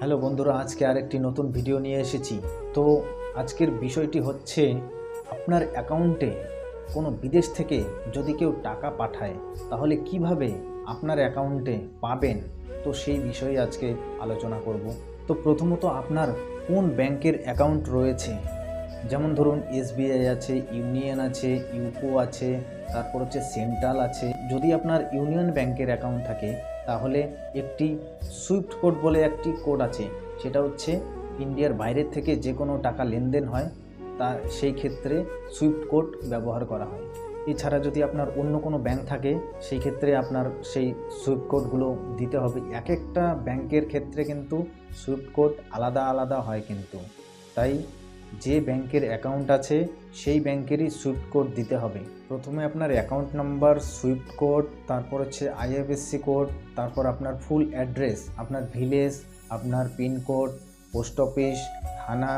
Hello বন্ধুরা, আজকে আরেকটি নতুন ভিডিও নিয়ে এসেছি। তো আজকের বিষয়টি হচ্ছে, আপনার অ্যাকাউন্টে কোনো বিদেশ থেকে যদি কেউ টাকা পাঠায়, তাহলে কীভাবে আপনার অ্যাকাউন্টে পাবেন? তো সেই বিষয়ে আজকে আলোচনা করব। তো প্রথমত আপনার কোন ব্যাংকের অ্যাকাউন্ট রয়েছে? যেমন ধরুন এসবিআই আছে ইউনিয়ন আছে ইউকো আছে, তারপর হচ্ছে সেন্ট্রাল আছে। যদি আপনার ইউনিয়ন ব্যাংকের অ্যাকাউন্ট থাকে তাহলে একটি সুইফট কোড বলে একটি কোড আছে। সেটা হচ্ছে ইন্ডিয়ার বাইরের থেকে যে কোনো টাকা লেনদেন হয়, তা সেই ক্ষেত্রে সুইফট কোড ব্যবহার করা হয়। এছাড়া যদি আপনার অন্য কোনো ব্যাংক থাকে, সেই ক্ষেত্রে আপনার সেই সুইফট কোডগুলো দিতে হবে। এক একটা ব্যাংকের ক্ষেত্রে কিন্তু সুইফট কোড আলাদা আলাদা হয় কিন্তু। তাই যে ব্যাংকের অ্যাকাউন্ট আছে, সেই ব্যাংকেরই সুইফট কোড দিতে হবে। প্রথমে আপনার অ্যাকাউন্ট নাম্বার সুইফট কোড তারপর হচ্ছে আইএফএসসি কোড তারপর আপনার ফুল অ্যাড্রেস আপনার ভিলেজ আপনার পিনকোড পোস্ট অফিস থানা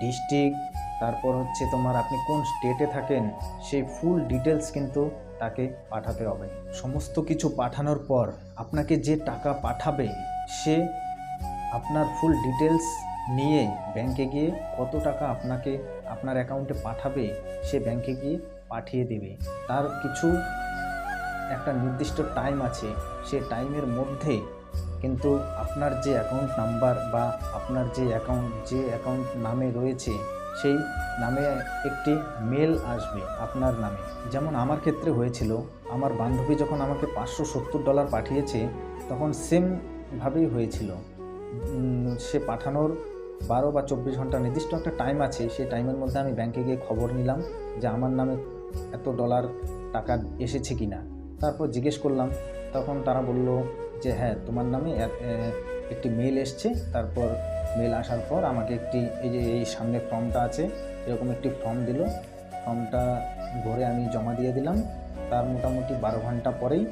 ডিস্ট্রিক্ট তারপর হচ্ছে তোমার আপনি কোন স্টেটে থাকেন, সেই ফুল ডিটেলস কিন্তু তাকে পাঠাতে হবে। সমস্ত কিছু পাঠানোর পর আপনাকে যে টাকা পাঠাবে, সে আপনার ফুল ডিটেলস নিয়ে ব্যাংকে গিয়ে কত টাকা আপনাকে আপনার অ্যাকাউন্টে পাঠাবে, সে ব্যাংকে গিয়ে পাঠিয়ে দেবে। তার কিছু একটা নির্দিষ্ট টাইম আছে, সে টাইমের মধ্যে কিন্তু আপনার যে অ্যাকাউন্ট নাম্বার বা আপনার যে অ্যাকাউন্ট যে অ্যাকাউন্ট নামে রয়েছে, সেই নামে একটি মেল আসবে আপনার নামে। যেমন আমার ক্ষেত্রে হয়েছিল, আমার বান্ধবী যখন আমাকে পাঁচশো সত্তর ডলার পাঠিয়েছে, তখন সেমভাবেই হয়েছিল। সে পাঠানোর বারো বা চব্বিশ ঘণ্টা নির্দিষ্ট একটা টাইম আছে, সেই টাইমের মধ্যে আমি ব্যাংকে গিয়ে খবর নিলাম যে আমার নামে এত ডলার টাকা এসেছে কি না তারপর জিজ্ঞেস করলাম, তখন তারা বলল যে হ্যাঁ তোমার নামে একটি মেল এসছে। তারপর মেল আসার পর আমাকে একটি, এই যে, এই সামনে ফর্মটা আছে, এরকম একটি ফর্ম দিল। ফর্মটা ভরে আমি জমা দিয়ে দিলাম। তার মোটামুটি বারো ঘণ্টা পরেই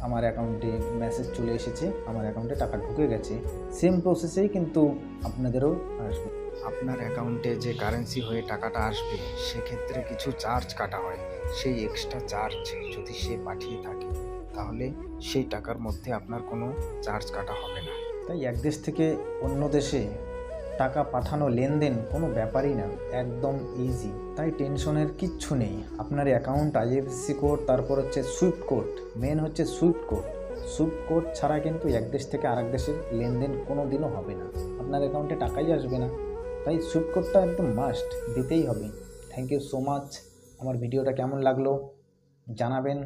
আমার অ্যাকাউন্টে মেসেজ চলে এসেছে আমার অ্যাকাউন্টে টাকা ঢুকে গেছে। সেম প্রসেসেই কিন্তু আপনাদেরও আসবে। আপনার অ্যাকাউন্টে যে কারেন্সি হয়ে টাকাটা আসবে সেক্ষেত্রে কিছু চার্জ কাটা হয়। সেই এক্সট্রা চার্জ যদি সে পাঠিয়ে থাকে তাহলে সেই টাকার মধ্যে আপনার কোনো চার্জ কাটা হবে না। তাই এক দেশ থেকে অন্য দেশে টাকা পাঠানো লেনদেন কোনো ব্যাপারই না, একদম ইজি তাই টেনশনের কিচ্ছু নেই। আপনার অ্যাকাউন্ট আইএফসি কোড তারপর হচ্ছে সুইফট কোড মেন হচ্ছে সুইফট কোড সুইফট কোড ছাড়া কিন্তু এক দেশ থেকে আরেক দেশের লেনদেন কোনো দিনও হবে না। আপনার অ্যাকাউন্টে টাকাই আসবে না। তাই সুইফট কোডটা একদম মাস্ট দিতেই হবে। থ্যাংক ইউ সো মাচ আমার ভিডিওটা কেমন লাগল? জানাবেন।